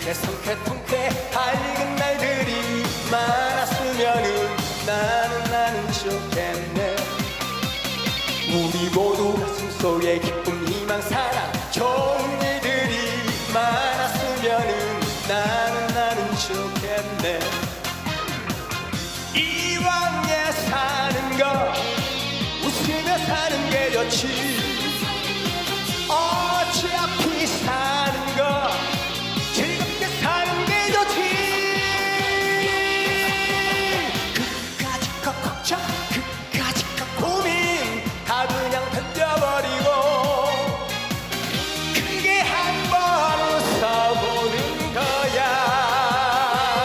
이렇게 성쾌통쾌 밝은 날들이 많았으면은 나는 나는 좋겠네. 우리 모두 가슴 속에 기쁨 희망 사랑 좋은 일들이 많았으면은 나는 나는 좋겠네. 이왕에 사는 거 웃으며 사는 게 좋지.